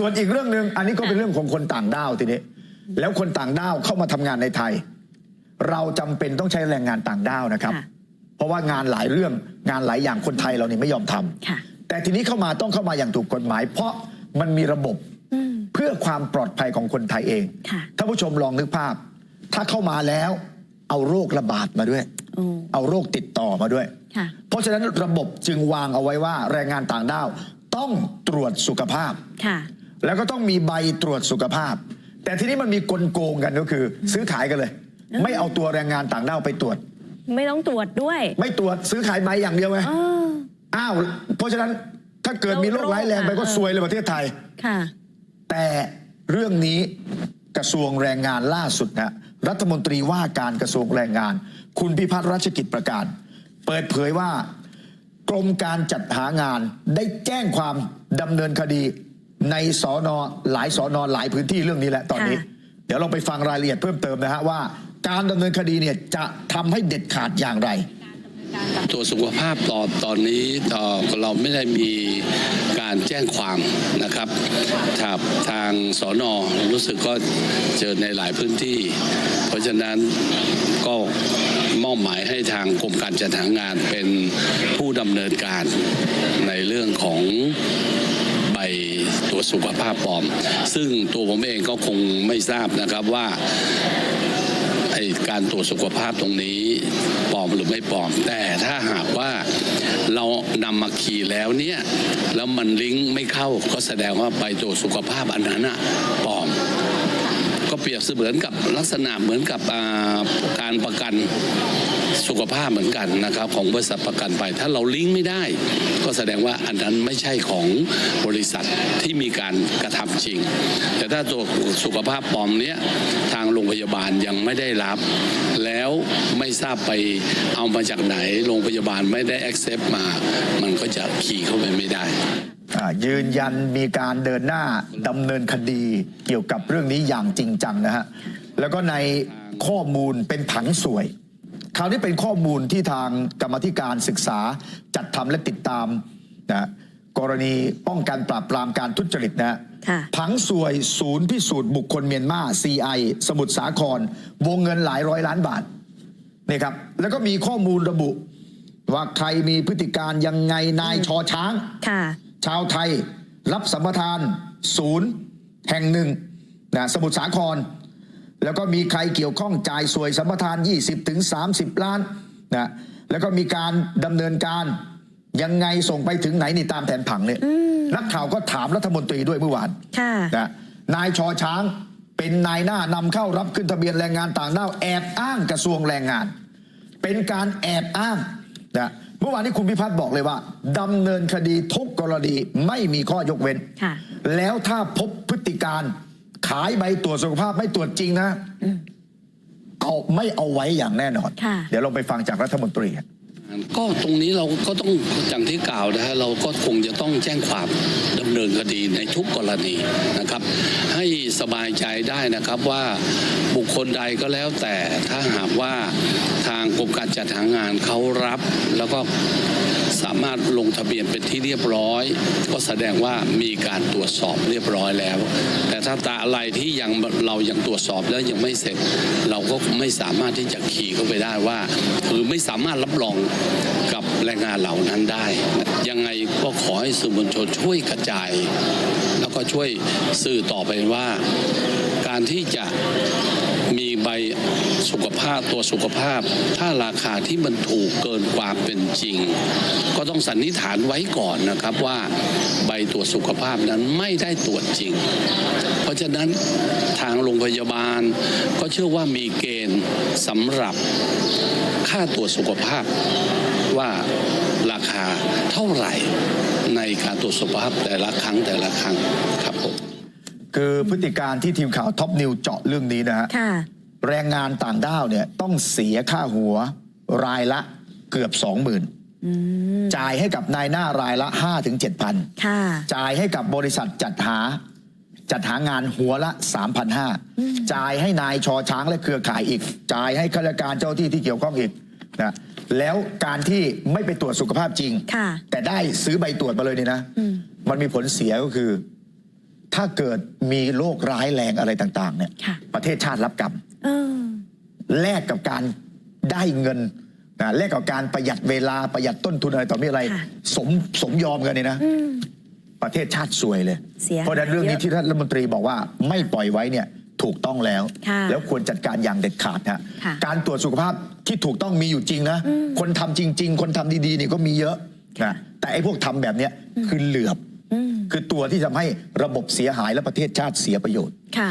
ส่วนอีกเรื่องหนึ่งอันนี้ก็เป็นเรื่องของคนต่างด้าวทีนี้ แล้วคนต่างด้าวเข้ามาทำงานในไทย เราจำเป็นต้องใช้แรงงานต่างด้าวนะครับค่ะเพราะว่างานหลายเรื่องงานหลายอย่างคนไทยเราเนี่ยไม่ยอมทำค่ะแต่ทีนี้เข้ามาต้องเข้ามาอย่างถูกกฎหมาย เพราะมันมีระบบอืมเพื่อความปลอดภัยของคนไทยเองค่ะท่านผู้ชมลองนึกภาพ ถ้าเข้ามาแล้วเอาโรคระบาดมาด้วยโอ้เอาโรคติดต่อมาด้วยค่ะเพราะฉะนั้นระบบจึงวางเอาไว้ว่าแรงงานต่างด้าวต้องตรวจสุขภาพค่ะ แล้วก็ต้องมีใบตรวจสุขภาพ แต่ทีนี้มันมีกลโกงกันก็คือ ซื้อขายกันเลย ไม่เอาตัวแรงงานต่างด้าวไปตรวจ ไม่ต้องตรวจด้วยไม่ตรวจซื้อขายใบอย่างเดียวไงเออ อ้าวเพราะฉะนั้นถ้าเกิดมีโรคร้ายแรงไปก็โรคอะซวยเลยประเทศไทย ค่ะ แต่เรื่องนี้กระทรวงแรงงานล่าสุดนะรัฐมนตรีว่าการกระทรวงแรงงาน คุณพิพัฒน์รัชกิจประการ เปิดเผยว่ากรมการจัดหางานได้แจ้งความดำเนินคดี ในสอนอหลายสอนอหลายพื้นที่เรื่องนี้แหละตอนนี้ค่ะเดี๋ยวเราไปฟังรายละเอียดเพิ่มเติมนะฮะว่า การดำเนินคดีเนี่ยจะทำให้เด็ดขาดอย่างไรตรวจสุขภาพตอนตอนนี้เอ่อเราไม่ได้มีการแจ้งความนะครับทางทางสอนอรู้สึกก็เจอในหลายพื้นที่ เพราะฉะนั้นก็มอบหมายให้ทางกรมการจัดหางานเป็นผู้ดำเนินการในเรื่องของใบ ตรวจสุขภาพปลอม ซึ่งตัวผมเองก็คงไม่ทราบนะครับว่าการตรวจสุขภาพตรงนี้ปลอมหรือไม่ปลอม แต่ถ้าหากว่าเรานำมาขี่แล้วเนี่ย แล้วมันลิงก์ไม่เข้าก็แสดงว่าไปตรวจสุขภาพอันนั้นอะปลอม ก็เปรียบเสมือนกับลักษณะเหมือนกับการประกันสุขภาพเหมือนกันนะครับของบริษัทประกันไป ถ้าเราลิงก์ไม่ได้ ก็แสดงว่าอันนั้นไม่ใช่ของบริษัทที่มีการกระทำจริง แต่ถ้าตัวสุขภาพปลอมเนี้ยทางโรงพยาบาลยังไม่ได้รับ แล้วไม่ทราบไปเอามาจากไหนโรงพยาบาลไม่ได้ accept มา มันก็จะขี่เข้าไปไม่ได้ ยืนยันมีการเดินหน้าดำเนินคดีเกี่ยวกับเรื่องนี้อย่างจริงจังนะฮะแล้วก็ในข้อมูลเป็นผังสวย คราวนี้เป็นข้อมูลที่ทางกรรมาธิการศึกษาจัดทำและติดตามนะกรณีป้องกันปราบปรามการทุจริตนะฮะค่ะผังสวยศูนย์พิสูจน์บุคคลเมียนมา CI สมุทรสาคร วงเงินหลายร้อยล้านบาทนี่ครับแล้วก็มีข้อมูลระบุว่าใครมีพฤติการยังไงนายชอช้างค่ะ ชาวไทย รับสัมปทาน ศูนย์ แห่งหนึ่งนะสมุทรสาคร แล้วก็มีใครเกี่ยวข้องจ่ายสวยสัมปทาน 20ถึง30 ล้านนะแล้วก็มีการดำเนินการยังไงส่งไปถึงไหนนี่ตามแผนผังเนี่ยนักข่าวก็ถามรัฐมนตรีด้วยเมื่อวานค่ะนะนายชอช้างเป็นนายหน้านำเข้ารับขึ้นทะเบียนแรงงานต่างด้าวแอบอ้างกระทรวงแรงงาน เป็นการแอบอ้างนะ เมื่อวานนี้คุณพิพัฒน์บอกเลยว่าดำเนินคดีทุกกรณีไม่มีข้อยกเว้นค่ะแล้วถ้าพบพฤติการขายใบตรวจสุขภาพไม่ตรวจจริงนะเอาไม่เอาไว้อย่างแน่นอนค่ะเดี๋ยวเราไปฟังจากรัฐมนตรีครับ ก็ตรงนี้เราก็ต้องอย่างที่กล่าวนะฮะเราก็คงจะต้องแจ้งความดำเนินคดีในทุกกรณีนะครับ ให้สบายใจได้นะครับว่าบุคคลใดก็แล้วแต่ถ้าหากว่าทางกรมการจัดหางานเขารับแล้วก็ สามารถลงทะเบียนเป็นที่เรียบร้อย ก็แสดงว่ามีการตรวจสอบเรียบร้อยแล้ว แต่ถ้าตาอะไรที่ยังเรายังตรวจสอบแล้วยังไม่เสร็จ เราก็ไม่สามารถที่จะขี่เข้าไปได้ว่าคือไม่สามารถรับรองกับแรงงานเหล่านั้นได้ ยังไงก็ขอให้สื่อมวลชนช่วยกระจาย แล้วก็ช่วยสื่อต่อไปว่า การที่จะ ใบสุขภาพตัวสุขภาพ ถ้าราคาที่มันถูกเกินความเป็นจริง ก็ต้องสันนิษฐานไว้ก่อนนะครับว่าใบตรวจสุขภาพนั้นไม่ได้ตรวจจริง เพราะฉะนั้นทางโรงพยาบาล ก็เชื่อว่ามีเกณฑ์สำหรับค่าตรวจสุขภาพว่าราคาเท่าไหร่ในการตรวจสุขภาพแต่ละครั้งแต่ละครั้งครับผมคือพฤติการที่ทีมข่าวท็อปนิวเจาะเรื่องนี้นะฮะค่ะ แรงงานต่างด้าวเนี่ยต้องเสียค่าหัวรายละเกือบ20,000อืมจ่ายให้กับนายหน้ารายละ5ถึง7,000ค่ะจ่ายให้กับบริษัทจัดหา จัดหางานหัวละ3,500จ่ายให้นายชอช้างและเครือข่ายอีก จ่ายให้ข้าราชการเจ้าที่ที่เกี่ยวข้องอีกนะแล้วการที่ไม่ไปตรวจสุขภาพจริงค่ะแต่ได้ซื้อใบตรวจมาเลยนี่นะอืมมันมีผลเสียก็คือ ถ้าเกิดมีโรคร้ายแรงอะไรต่าง ๆ เนี่ย ค่ะประเทศชาติรับกรรมเออแลกกับการได้เงินนะแลกกับการประหยัดเวลาประหยัดต้นทุนอะไรต่อมีอะไร ค่ะ สมสมยอมกันเนี่ยนะ อืม ประเทศชาติสวยเลย เสียหายเพราะฉะนั้นเรื่องนี้เยอะที่ท่านรัฐมนตรีบอกว่าไม่ปล่อยไว้เนี่ยถูกต้องแล้ว ค่ะแล้วควรจัดการอย่างเด็ดขาดฮะค่ะการตรวจสุขภาพที่ถูกต้องมีอยู่จริงนะคนทำจริง ๆ คนทำดีๆนี่ก็มีเยอะนะแต่ไอ้พวกทำแบบเนี้ยคือเหลือบอืม คือตัวที่ทำให้ระบบเสียหายและประเทศชาติเสียประโยชน์ค่ะ